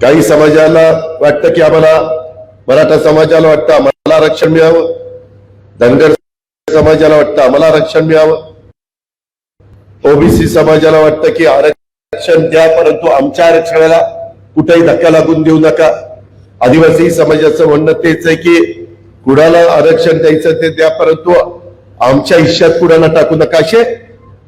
काही समाजाला वाटतं की आम्हाला मराठा समाजाला वाटतं आम्हाला आरक्षण मिळावं? धनगर समाजाला वाटतं आम्हाला आरक्षण मिळावं? ओबीसी समाजाला वाटतं की आरक्षण द्या परंतु आमच्या आरक्षणाला कुठेही धक्का लागून देऊ नका. आदिवासी समाजाचं म्हणणं तेच आहे की कुणाला आरक्षण द्यायचं ते द्या परंतु आमच्या हिश्यात कुणाला टाकू नका. असे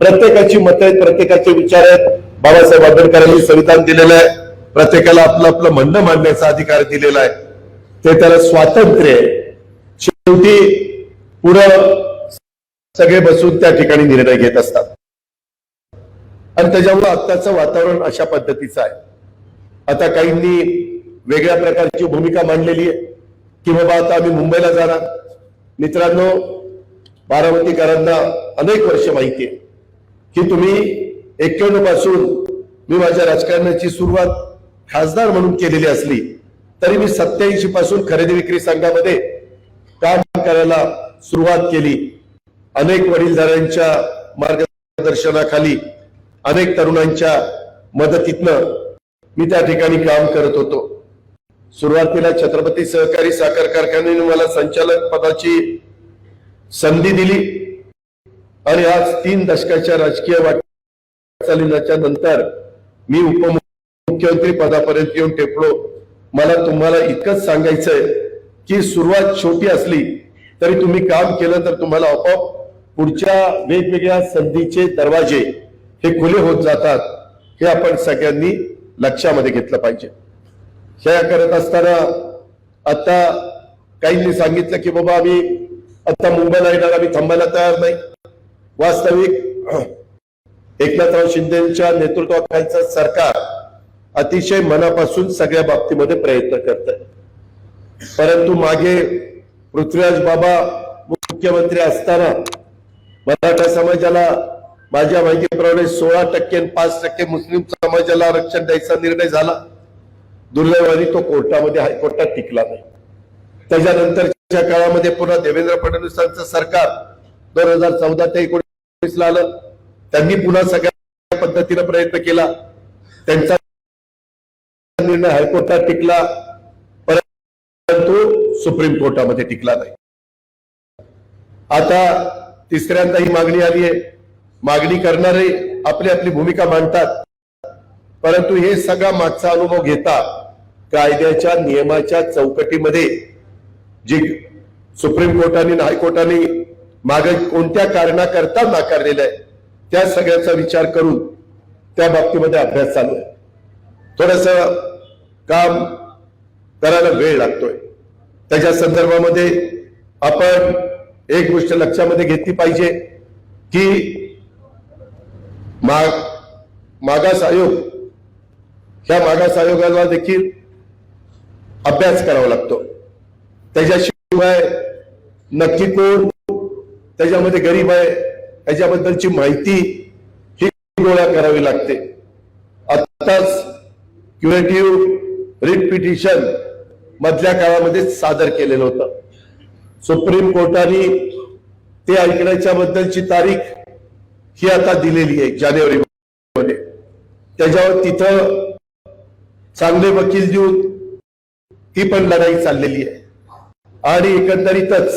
प्रत्येकाची मत आहेत प्रत्येकाचे विचार आहेत. बाबासाहेब आंबेडकरांनी संविधान दिलेलं आहे. प्रत्येकाला आपलं आपलं म्हणणं मांडण्याचा अधिकार दिलेला आहे. ते त्याला स्वातंत्र्य आहे. शेवटी पुढं सगळे बसून त्या ठिकाणी निर्णय घेत असतात. आणि त्याच्यामुळे आत्ताचं वातावरण अशा पद्धतीचं आहे. आता काहींनी वेगळ्या प्रकारची भूमिका मांडलेली आहे. की बाबा आता आम्ही मुंबईला जाणार. मित्रांनो बारामतीकरांना अनेक वर्ष माहिती आहे. की तुम्ही एक्क्याण्णवपासून मी माझ्या राजकारणाची सुरुवात खासदार म्हणून केलेली असली तरी मी सत्याऐंशी पासून खरेदी विक्री संघामध्ये काम करायला सुरुवात केली. अनेक वडीलधाऱ्यांच्या मार्गदर्शनाखाली अनेक तरुणांच्या मदतीतनं मी त्या ठिकाणी काम करत होतो. सुरुवातीला छत्रपती सहकारी साखर कारखान्याने मला संचालक पदाची संधी दिली आणि आज तीन दशकाच्या राजकीय वाटचालीच्या नंतर मी मुख्यमंत्री पदापर्यंत येऊन टेपलो. मला तुम्हाला इतकंच सांगायचंय की सुरुवात छोटी असली तरी तुम्ही काम केलं तर तुम्हाला आपोआप पुढच्या वेगवेगळ्या संधीचे दरवाजे हे खुले होत जातात हे आपण सगळ्यांनी लक्षामध्ये घेतलं पाहिजे. हे करत असताना आता काहींनी सांगितलं की बाबा आम्ही आता मुंबईला येणार आम्ही थांबायला तयार नाही. वास्तविक एकनाथराव शिंदेच्या नेतृत्वाखालचं सरकार अतिशय मनापासून सगळ्या बाबतीमध्ये प्रयत्न करत आहे परंतु मागे पृथ्वीराज बाबा मुख्यमंत्री असताना मराठा समाजाला माझ्या माहितीप्रमाणे सोळा टक्के पाच टक्के मुस्लिम समाजाला आरक्षण द्यायचा निर्णय झाला. दुर्दैवाने तो कोर्टामध्ये हायकोर्टात टिकला नाही. त्याच्यानंतरच्या काळामध्ये पुन्हा देवेंद्र फडणवीसांचं सरकार दोन हजार चौदा ते एकोणीस ला आलं. त्यांनी पुन्हा सगळ्या पद्धतीने प्रयत्न केला. त्यांचा निर्णय हायकोर्टात टिकला परंतु सुप्रीम कोर्टामध्ये टिकला नाही. आता तिसऱ्यांदा ही मागणी आली आहे. मागणी करणारे आपली आपली भूमिका मांडतात. परंतु हे सगळा मागचा अनुभव घेता कायद्याच्या नियमाच्या चौकटीमध्ये जी सुप्रीम कोर्टाने हायकोर्टाने मागे कोणत्या कारणाकरता नाकारलेलं आहे त्या सगळ्याचा विचार करून त्या बाबतीमध्ये अभ्यास चालू आहे. थोडस काम करायला वेळ लागतोय. त्याच्या संदर्भामध्ये आपण एक गोष्ट लक्षामध्ये घेतली पाहिजे की माग मागास आयोग ह्या मागास आयोगाला देखील अभ्यास करावा लागतो. त्याच्याशिवाय नक्की कोण त्याच्यामध्ये गरीब आहे त्याच्याबद्दलची माहिती ही गोळा करावी लागते. आताच क्युरेटिव्ह रिट पिटिशन मधल्या काळामध्ये सादर केलेलं होतं. सुप्रीम कोर्टाने ते ऐकण्याच्या बद्दलची तारीख ही आता दिलेली आहे जानेवारी मध्ये त्याच्यावर तिथं चांगले वकील देऊन ती पण लढाई चाललेली आहे. आणि एकंदरीतच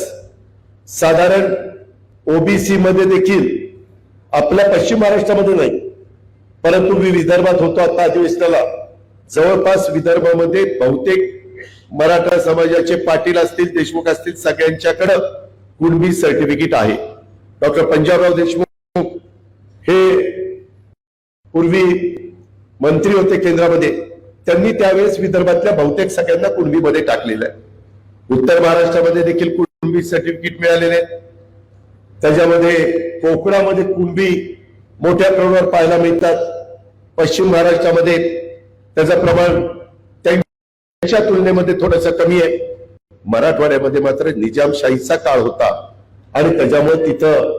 साधारण ओबीसी मध्ये देखील आपल्या पश्चिम महाराष्ट्रामध्ये नाही परंतु मी विदर्भात होतो आता अधिवेशनाला. जवळपास विदर्भामध्ये बहुतेक मराठा समाजाचे पाटील असतील देशमुख असतील सगळ्यांच्याकडं कुणबी सर्टिफिकेट आहे. डॉक्टर पंजाबराव देशमुख हे पूर्वी मंत्री होते केंद्रामध्ये. त्यांनी त्यावेळेस विदर्भातल्या बहुतेक सगळ्यांना कुणबीमध्ये टाकलेलं आहे. उत्तर महाराष्ट्रामध्ये देखील कुणबी सर्टिफिकेट मिळालेले त्याच्यामध्ये कोकणामध्ये कुणबी मोठ्या प्रमाणावर पाहायला मिळतात. पश्चिम महाराष्ट्रामध्ये त्याचं प्रमाण त्यांच्या तुलनेमध्ये थोडस कमी आहे. मराठवाड्यामध्ये मात्र निजामशाहीचा काळ होता. आणि त्याच्यामुळे तिथं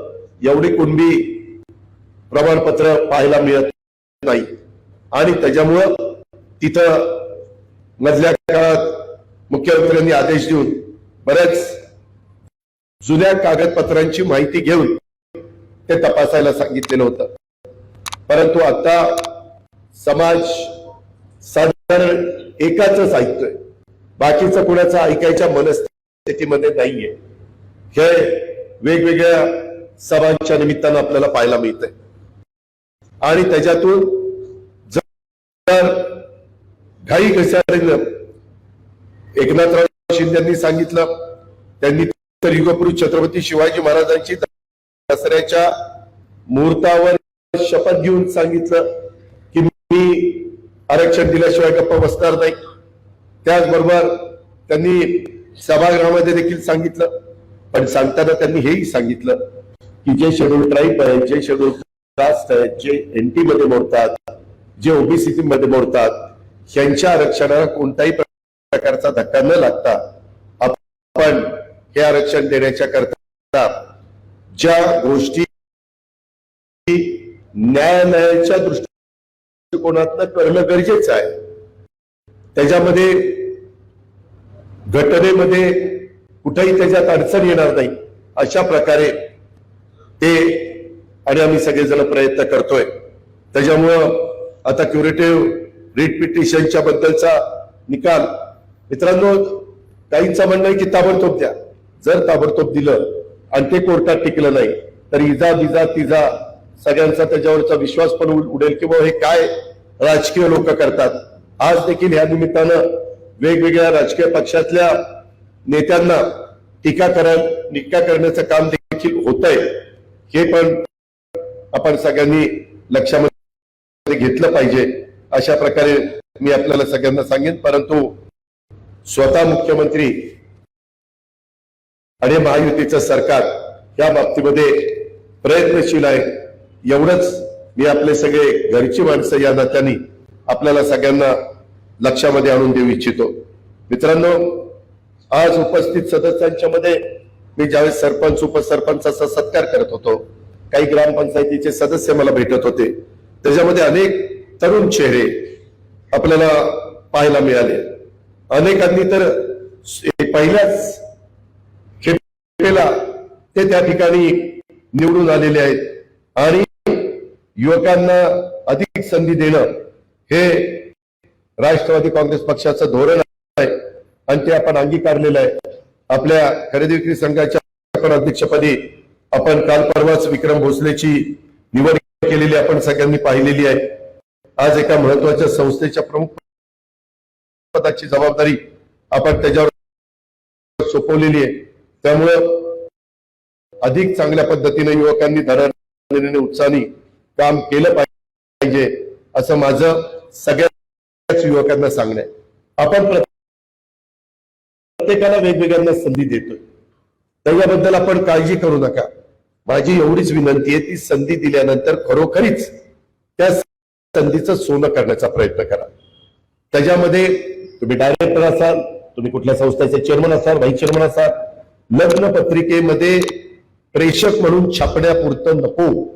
एवढी कुणबी प्रमाणपत्र पाहायला मिळत नाही. आणि त्याच्यामुळं तिथं मधल्या काळात मुख्यमंत्र्यांनी आदेश देऊन बऱ्याच जुन्या कागदपत्रांची माहिती घेऊन ते तपासायला सांगितलेलं होतं. परंतु आता समाज साधारण एकाच ऐकतोय बाकीचं कुणाचं ऐकायच्या मनस्थितीमध्ये नाहीये. हे वेगवेगळ्या सभांच्या निमित्तानं आपल्याला पाहायला मिळतंय. आणि त्याच्यातून जर घाई घसारीनं एकनाथराव शिंदेनी सांगितलं त्यांनी तर युगपुरुष छत्रपती शिवाजी महाराजांची दसऱ्याच्या मुहूर्तावर शपथ घेऊन सांगितलं आरक्षण दिल्याशिवाय गप्प बसणार नाही. त्याचबरोबर त्यांनी सभागृहामध्ये देखील सांगितलं. पण सांगताना त्यांनी हेही सांगितलं की जे शेड्यूल ट्राईब आहेत जे शेड्यूल कास्ट आहेत जे एनटी मध्ये मोडतात जे ओबीसी मध्ये मोडतात यांच्या आरक्षणाला कोणताही प्रकारचा धक्का न लागता आपण हे आरक्षण देण्याच्या करता ज्या गोष्टी न्यायालयाच्या दृष्टिकोनातनं करणं गरजेचं आहे. त्याच्यामध्ये घटनेमध्ये कुठेही त्याच्यात अडचण येणार नाही. अशा प्रकारे ते आणि आम्ही सगळेजण प्रयत्न करतोय. त्याच्यामुळं आता क्युरेटिव्ह रिट पिटिशनच्या बद्दलचा निकाल. मित्रांनो काहींचं म्हणणं आहे की ताबडतोब द्या. जर ताबडतोब दिलं आणि ते कोर्टात टिकलं नाही तर इजा बिजा तिजा सगळ्यांचा त्याच्यावरचा विश्वास पण उडेल की बाबा हे काय राजकीय लोक करतात. आज देखील या निमित्तानं वेगवेगळ्या राजकीय पक्षातल्या नेत्यांना टीका करण टीका करण्याचं काम देखील होत आहे हे पण आपण सगळ्यांनी लक्षामध्ये घेतलं पाहिजे. अशा प्रकारे मी आपल्याला सगळ्यांना सांगेन परंतु स्वतः मुख्यमंत्री आणि महायुतीचं सरकार या बाबतीमध्ये प्रयत्नशील आहे. एवढंच मी आपले सगळे घरची माणसं या नात्याने आपल्याला सगळ्यांना लक्षामध्ये आणून देऊ इच्छितो. मित्रांनो आज उपस्थित सदस्यांच्या मध्ये मी ज्यावेळेस सरपंच उपसरपंचाचा सत्कार करत होतो काही ग्रामपंचायतीचे सदस्य मला भेटत होते. त्याच्यामध्ये अनेक तरुण चेहरे आपल्याला पाहायला मिळाले. अनेकांनी तर पहिल्याच खेपेला ते त्या ठिकाणी निवडून आलेले आहेत. आणि युवकांना अधिक संधी देणं हे राष्ट्रवादी काँग्रेस पक्षाचं धोरण आहे आणि ते आपण अंगीकारलेलं आहे. आपल्या खरेदी विक्री संघाच्या अध्यक्षपदी आपण काल परवाच विक्रम भोसलेची निवड केलेली आपण सगळ्यांनी पाहिलेली आहे. आज एका महत्त्वाच्या संस्थेच्या प्रमुख पदाची जबाबदारी आपण त्याच्यावर सोपवलेली आहे. त्यामुळं अधिक चांगल्या पद्धतीने युवकांनी धरण उत्साहाने काम केलं पाहिजे असं माझं सगळ्याच युवकांना सांगणं आहे. आपण प्रत्येकाला वेगवेगळ्यांना संधी देतोय. त्याच्याबद्दल आपण काळजी करू नका. माझी एवढीच विनंती आहे ती संधी दिल्यानंतर खरोखरीच त्या संधीचं सोनं करण्याचा प्रयत्न करा. त्याच्यामध्ये तुम्ही डायरेक्टर असाल तुम्ही कुठल्या संस्थेचे चेअरमन असाल व्हाईस चेअरमन असाल लग्न पत्रिकेमध्ये प्रेषक म्हणून छापण्यापुरतं नको.